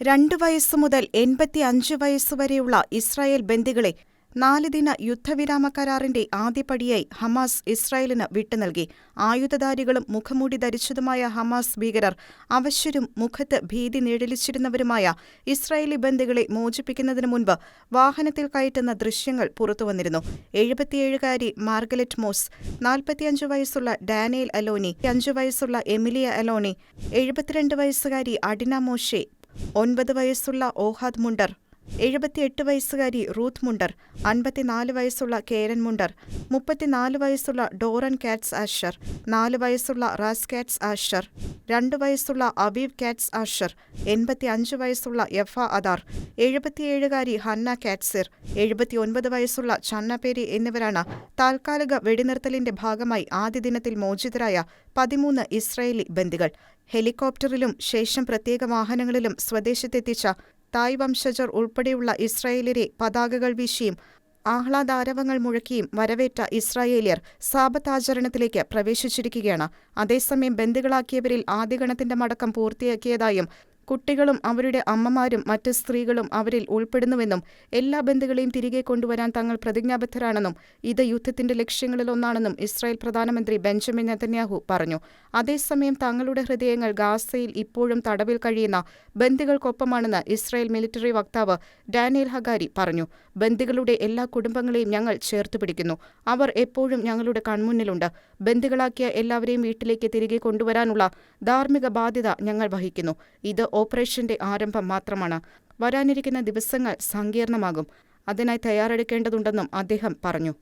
രണ്ട് വയസ്സു മുതൽ എൺപത്തി അഞ്ച് വയസ്സുവരെയുള്ള ഇസ്രായേൽ ബന്ദികളെ നാല് ദിന യുദ്ധവിരാമ കരാറിന്റെ ആദ്യപടിയായി ഹമാസ് ഇസ്രായേലിന് വിട്ടുനൽകി. ആയുധധാരികളും മുഖമൂടി ധരിച്ചതുമായ ഹമാസ് ഭീകരർ അവശ്യരും മുഖത്ത് ഭീതി നിഴലിച്ചിരുന്നവരുമായ ഇസ്രായേലി ബന്ദികളെ മോചിപ്പിക്കുന്നതിനു മുൻപ് വാഹനത്തിൽ കയറ്റുന്ന ദൃശ്യങ്ങൾ പുറത്തുവന്നിരുന്നു. എഴുപത്തിയേഴുകാരി മാർഗലറ്റ് മോസ്, നാൽപ്പത്തിയഞ്ച് വയസ്സുള്ള ഡാനിയൽ അലോനി, അഞ്ചു വയസ്സുള്ള എമിലിയ അലോണി എഴുപത്തിരണ്ട് വയസ്സുകാരി അഡിന മോശെ, ഒൻപത് വയസ്സുള്ള ഓഹാദ് മുണ്ടർ, എഴുപത്തിയെട്ട് വയസ്സുകാരി റൂത്ത് മുണ്ടർ, അൻപത്തിനാല് വയസ്സുള്ള കേരൻ മുണ്ടർ, മുപ്പത്തിനാല് വയസ്സുള്ള ഡോറൻ കാറ്റ്സ് ആഷർ, നാല് വയസ്സുള്ള റാസ് കാറ്റ്സ് ആഷർ, രണ്ട് വയസ്സുള്ള അബീബ് കാറ്റ്സ് ആഷർ, എൺപത്തി അഞ്ച് വയസ്സുള്ള യഫ അദാർ, എഴുപത്തിയേഴുകാരി ഹന്ന കാറ്റ്സിർ, എഴുപത്തിയൊൻപത് വയസ്സുള്ള ചന്നപേരി എന്നിവരാണ് താൽക്കാലിക വെടിനിർത്തലിന്റെ ഭാഗമായി ആദ്യ ദിനത്തിൽ മോചിതരായ പതിമൂന്ന് ഇസ്രായേലി ബന്ദികൾ. ഹെലികോപ്റ്ററിലും ശേഷം പ്രത്യേക വാഹനങ്ങളിലും സ്വദേശത്തെത്തിച്ച തായ് വംശജർ ഉൾപ്പെടെയുള്ള ഇസ്രായേലിലെ പതാകകൾ വീശിയും ആഹ്ലാദാരവങ്ങൾ മുഴക്കിയും വരവേറ്റ ഇസ്രായേലിയർ സാപത്താചരണത്തിലേക്ക് പ്രവേശിച്ചിരിക്കുകയാണ്. അതേസമയം ബന്ദികളാക്കിയവരിൽ ആദ്യഗണത്തിന്റെ മടക്കം പൂർത്തിയാക്കിയതായും കുട്ടികളും അവരുടെ അമ്മമാരും മറ്റ് സ്ത്രീകളും അവരിൽ ഉൾപ്പെടുന്നുവെന്നും എല്ലാ ബന്ധുക്കളെയും തിരികെ കൊണ്ടുവരാൻ തങ്ങൾ പ്രതിജ്ഞാബദ്ധരാണെന്നും ഇത് യുദ്ധത്തിന്റെ ലക്ഷ്യങ്ങളിലൊന്നാണെന്നും ഇസ്രായേൽ പ്രധാനമന്ത്രി ബെഞ്ചമിൻ നെതന്യാഹു പറഞ്ഞു. അതേസമയം തങ്ങളുടെ ഹൃദയങ്ങൾ ഗാസയിൽ ഇപ്പോഴും തടവിൽ കഴിയുന്ന ബന്ദികൾക്കൊപ്പമാണെന്ന് ഇസ്രായേൽ മിലിറ്ററി വക്താവ് ഡാനിയൽ ഹഗാരി പറഞ്ഞു. ബന്ദികളുടെ എല്ലാ കുടുംബങ്ങളെയും ഞങ്ങൾ ചേർത്ത് പിടിക്കുന്നു അവർ എപ്പോഴും ഞങ്ങളുടെ കൺമുന്നിലുണ്ട്. ബന്ദികളാക്കിയ എല്ലാവരെയും വീട്ടിലേക്ക് തിരികെ കൊണ്ടുവരാനുള്ള ധാർമ്മിക ബാധ്യത ഞങ്ങൾ വഹിക്കുന്നു. ഇത് ഓപ്പറേഷന്റെ ആരംഭം മാത്രമാണ്. വരാനിരിക്കുന്ന ദിവസങ്ങൾ സങ്കീർണമാകും അതിനായി തയ്യാറെടുക്കേണ്ടതുണ്ടെന്നും അദ്ദേഹം പറഞ്ഞു.